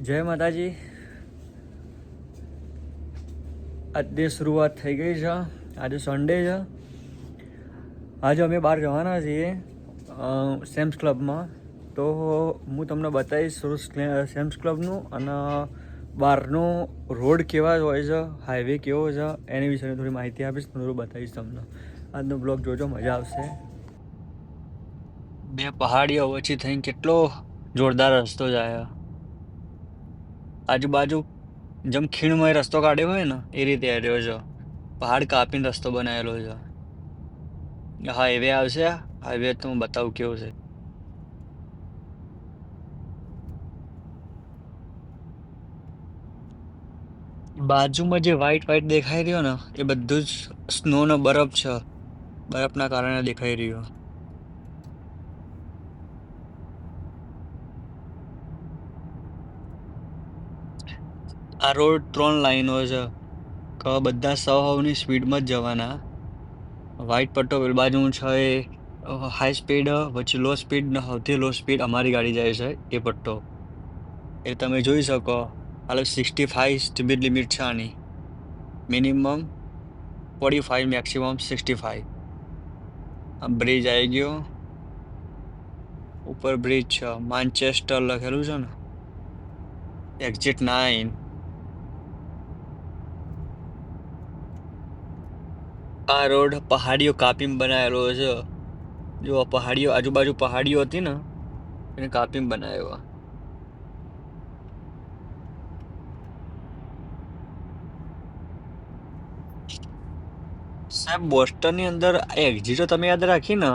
જય માતાજી. આજની શરૂઆત થઈ ગઈ છે. આજે સન્ડે છે. આજે અમે બહાર જવાના છીએ સેમ્સ ક્લબમાં તો હું તમને બતાવીશ સેમ્સ ક્લબનું અને બહારનો રોડ કેવા હોય છે હાઈવે કેવો છે, એની વિશે થોડી માહિતી આપીશ થોડું બતાવીશ તમને. આજનો બ્લોગ જોજો, મજા આવશે. બે પહાડીઓ વચ્ચે થઈને કેટલો જોરદાર રસ્તો જાય. આજુબાજુ જેમ ખીણમય રસ્તો કાઢ્યો હોય ને, એ રીતે રહ્યો છે. પહાડ કાપીને રસ્તો બનાવેલો છે. હાઈવે આવશે. હાઈવે તો હું બતાવું કેવું છે. બાજુમાં જે વ્હાઈટ વ્હાઈટ દેખાઈ રહ્યો ને, એ બધું જ સ્નો નો બરફ છે. બરફના કારણે દેખાઈ રહ્યો. આ રોડ ત્રણ લાઈનો છે. કે બધા સૌની સ્પીડમાં જ જવાના. વ્હાઈટ પટ્ટો પેલી બાજુ છે, એ હાઈ સ્પીડ, વચ્ચે લો સ્પીડ સૌથી લો સ્પીડ અમારી ગાડી જાય છે, એ પટ્ટો. એ તમે જોઈ શકો, હાલ સિક્સટી ફાઈવ સ્પીડ લિમિટ છે આની. Minimum forty five maximum sixty five આ બ્રિજ આવી ગયો. ઉપર બ્રિજ છે. માન્ચેસ્ટર લખેલું છે ને? એક્ઝિટ નાઇન આ રોડ પહાડીઓ કાપીને બનાવેલો છે. જો આ પહાડીઓ, આજુબાજુ પહાડીઓ હતી ને, એને કાપીને બનાવ્યો. સાહેબ, બોસ્ટનની અંદર એક્ઝિટો તમે યાદ રાખી ને,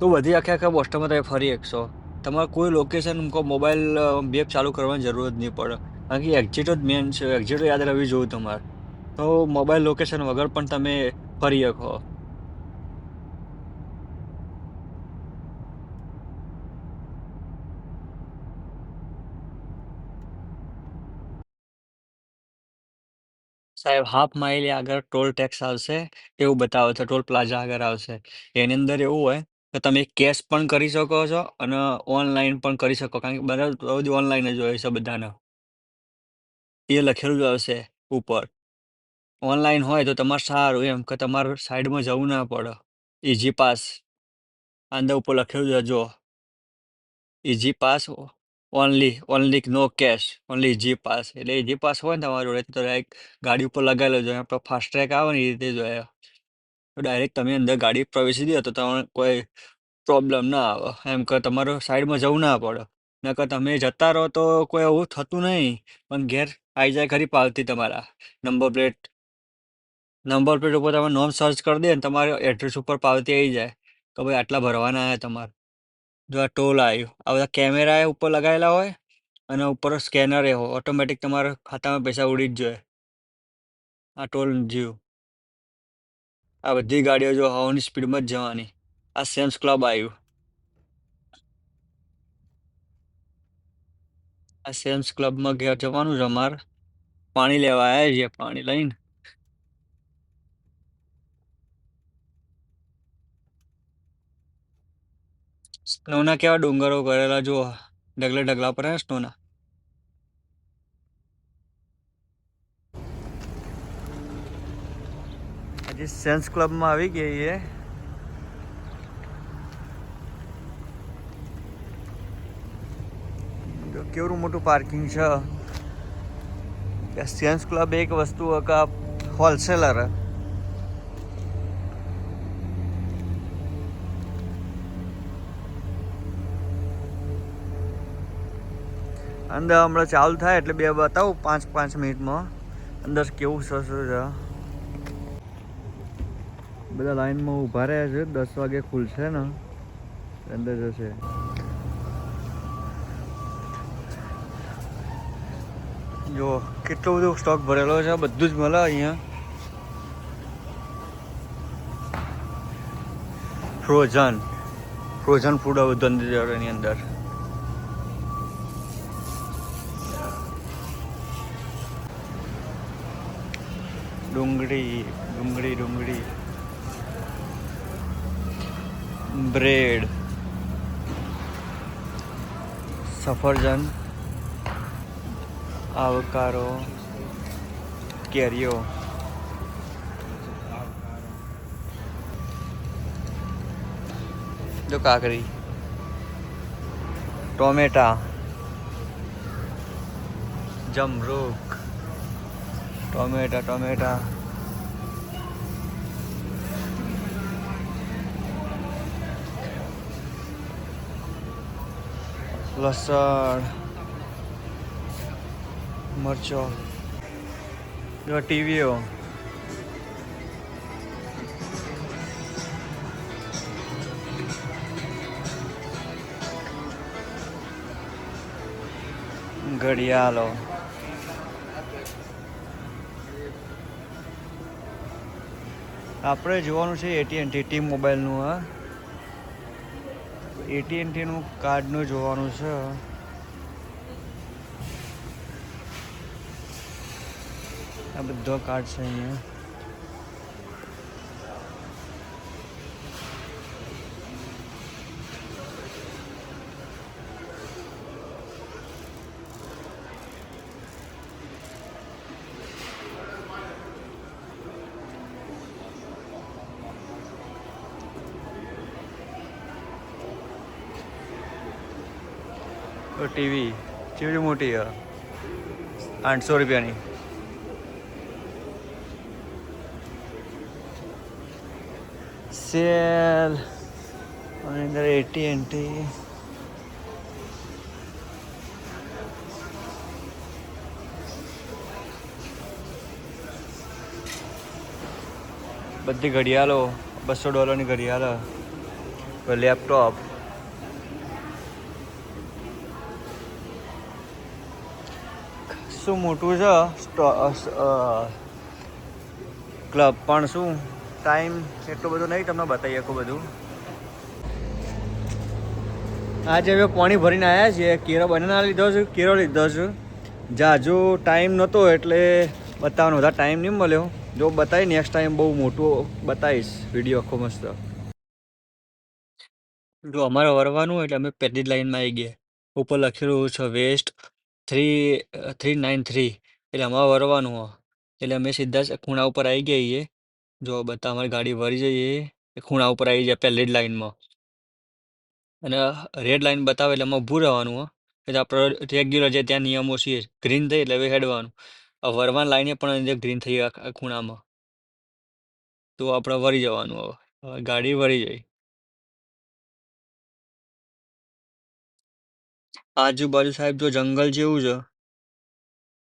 તો બધી આખે આખા બોસ્ટનમાં તમે ફરી શકશો તમારે કોઈ લોકેશન મોબાઈલ બેપ ચાલુ કરવાની જરૂર જ નહીં પડે. કારણ કે એક્ઝિટો જ મેન છે. એક્ઝિટો યાદ રહેવી જોઈએ તમારે. તો મોબાઈલ લોકેશન વગર પણ તમે ફરી શકો. સાહેબ, હાફ માઇલ આગળ ટોલ ટેક્સ આવશે, એવું બતાવે છે, ટોલ પ્લાઝા આગળ આવશે. એની અંદર એવું હોય કે તમે કેશ પણ કરી શકો છો અને ઓનલાઈન પણ કરી શકો, કારણ કે બધા બધું ઓનલાઈન જ હોય છે બધાને. એ લખેલું જ આવશે ઉપર. ઓનલાઈન હોય તો તમારે સારું એમ કે તમારે સાઈડમાં જવું ના પડે. ઇઝી પાસ અંદર ઉપર લખેલું છે જો easy pass only only no cash only easy pass એટલે ઇઝી પાસ હોય ને તમારી જોડે તો ડાયરેક્ટ ગાડી ઉપર લગાવેલો જોઈએ આપણે ફાસ્ટ ટ્રેક આવે ને એ રીતે જોઈએ તો ડાયરેક્ટ તમે અંદર ગાડી પ્રવેશી દો તો તમને કોઈ પ્રોબ્લેમ ના આવે. એમ કે તમારે સાઈડમાં જવું ના પડે. નકર તમે જતા રહો તો કોઈ એવું થતું નહીં. પણ ઘેર આવી જાય ખરી પાવતી તમારા. નંબર પ્લેટ નંબર પ્લેટ ઉપર તમે નોમ સર્ચ કરી દે ને તમારે એડ્રેસ ઉપર પાવતી આવી જાય કે ભાઈ આટલા ભરવાના આવ્યા તમારે. જો આ ટોલ આવ્યું આ બધા કેમેરા ઉપર લગાવેલા હોય અને ઉપર સ્કેનર એ હોય ઓટોમેટિક તમારા ખાતામાં પૈસા ઉડી જ જોઈએ આ ટોલ જીવ. આ બધી ગાડીઓ જો હવાની સ્પીડમાં જ જવાની. આ સેમ્સ ક્લબ આવ્યું આ સેમ્સ ક્લબમાં ઘેર જવાનું છે અમારે. પાણી લેવા આવ્યા છીએ પાણી લઈને. સ્નોના કેવા ડુંગરો કરેલા જો ઢગલે ઢગલા પર હે સ્નોના. આજે સેન્સ ક્લબમાં આવી ગઈ છે કેવડું મોટું પાર્કિંગ છે? સેન્સ ક્લબ એક વસ્તુ હોલસેલર અંદર હમણાં ચાલુ થાય એટલે બે બતાવું, પાંચ પાંચ મિનિટમાં. અંદર કેવું સરસ છે? બધા લાઈનમાં ઊભા રહ્યા છે, દસ વાગે ખુલશે ને? અંદર જશે. જો, કેટલો બધો સ્ટોક ભરેલો છે, બધું જ મળે અહીંયા. ફ્રોઝન. ફ્રોઝન ફૂડ બધું અંદર અંદર. ડુંગળી ડુંગળી ડુંગળી બ્રેડ સફરજન આવકારો કેરીઓ જો કાકરી ટોમેટા જમરૂક ટોમેટા ટોમેટા. લસણ મરચો. ટીવીઓ. ઘડિયાળો. આપણે જોવાનું છે એટીએનટી ટીમ મોબાઈલનું હા. એટીએનટીનું કાર્ડનું જોવાનું છે. આ બધો કાર્ડ છે અહીંયા. ટીવી કેવી મોટી આઠસો રૂપિયાની. સેલ. અને અંદર એટી એન્ટી બધી ઘડિયાળો, બસો ડોલરની ઘડિયાળ લેપટોપ. શું મોટું છે? ક્લબ પણ શું? ટાઈમ એટલો બધો નહીં, તમને બતાવી શકું બધું. આજે હવે પાણી ભરીને આવ્યા છીએ. કેરો બનાના લીધો છે, કેરો લીધો છે. જાજુ ટાઈમ નહોતો એટલે બતાવવાનો વધારે ટાઈમ નહીં મળ્યો. જો બતાવી નેક્સ્ટ ટાઈમ બહુ મોટું બતાવીશ. વીડિયો આખો મસ્ત. જો અમારે વરવાનું એટલે અમે પહેલી જ લાઈનમાં આવી ગયા. ઉપર લખેલું છે west three three nine three એટલે અમારે વરવાનું હો એટલે અમે સીધા જ ખૂણા ઉપર આવી ગયા છીએ. જો બધા અમારી ગાડી વરી જઈએ એ ખૂણા ઉપર આવી જાય પહેલી જ લાઈનમાં. અને રેડ લાઈન બતાવે એટલે અમે ઊભું રહેવાનું હો. એટલે આપણે રેગ્યુલર જે ત્યાં નિયમો છે ગ્રીન થઈ એટલે હવે હેડવાનું. વરવાન લાઈને પણ ગ્રીન થઈ ખૂણામાં. તો આપણે વરી જવાનું હવે. હવે ગાડી વરી જાય આજુબાજુ સાહેબ જો જંગલ જેવું છે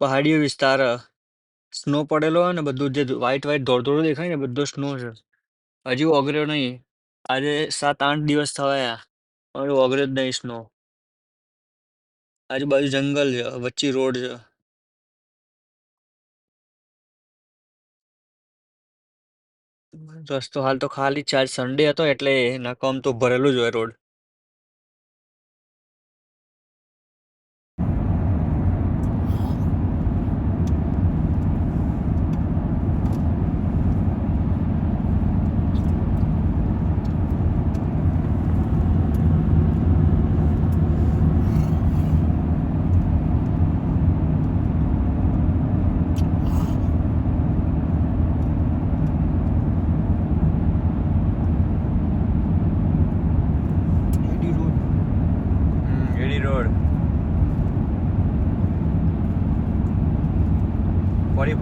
પહાડીઓ વિસ્તાર સ્નો પડેલો હોય ને બધું જે વ્હાઈટ વ્હાઈટ ધોળ ધોળ દેખાય ને બધો સ્નો છે. હજી ઓગર્યો નહીં. આજે સાત આઠ દિવસ થવાયા પણ ઓગળ્યો જ નહીં સ્નો આજુબાજુ જંગલ છે, વચ્ચે રોડ છે. રસ્તો હાલ તો ખાલી ચાર સન્ડે હતો એટલે નકામ તો ભરેલું જ હોય road A D road forty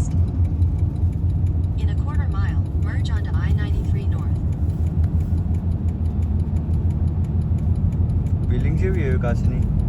west. In a quarter mile, merge onto I-93 North. 빌링집이 여기까지니?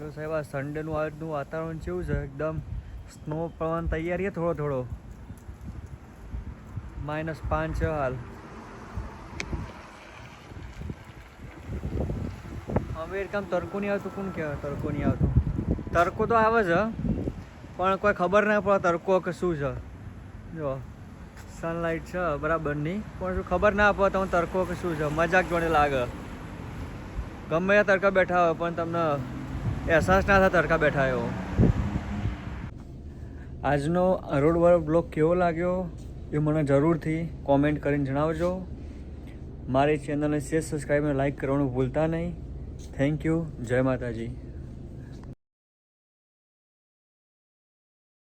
જો સાહેબ, આ સન્ડેનું આજનું વાતાવરણ કેવું છે? એકદમ સ્નો પડવાની તૈયારી છે થોડો થોડો. માઇનસ પાંચ છે હાલ. અમેરિકામાં તડકો નહીં આવતું? કોણ કહેવાય તડકો નહીં આવતું? તડકો તો આવે છે, પણ કોઈ ખબર ના પડે તડકો કે શું છે. જો સનલાઇટ છે બરાબરની પણ શું ખબર ના પડે તમને તડકો કે શું છે. મજાક જોડે લાગે. ગમે ત્યાં તડકા બેઠા હોય, પણ તમને અહેસાસ ના થાય તડકા બેઠા એવો. આજનો રોડ બ્લોગ કેવો લાગ્યો એ મને જરૂરથી કોમેન્ટ કરીને જણાવજો. મારી ચેનલને શેર સબસ્ક્રાઈબ અને લાઈક કરવાનું ભૂલતા નહીં. થેન્ક યુ જય માતાજી.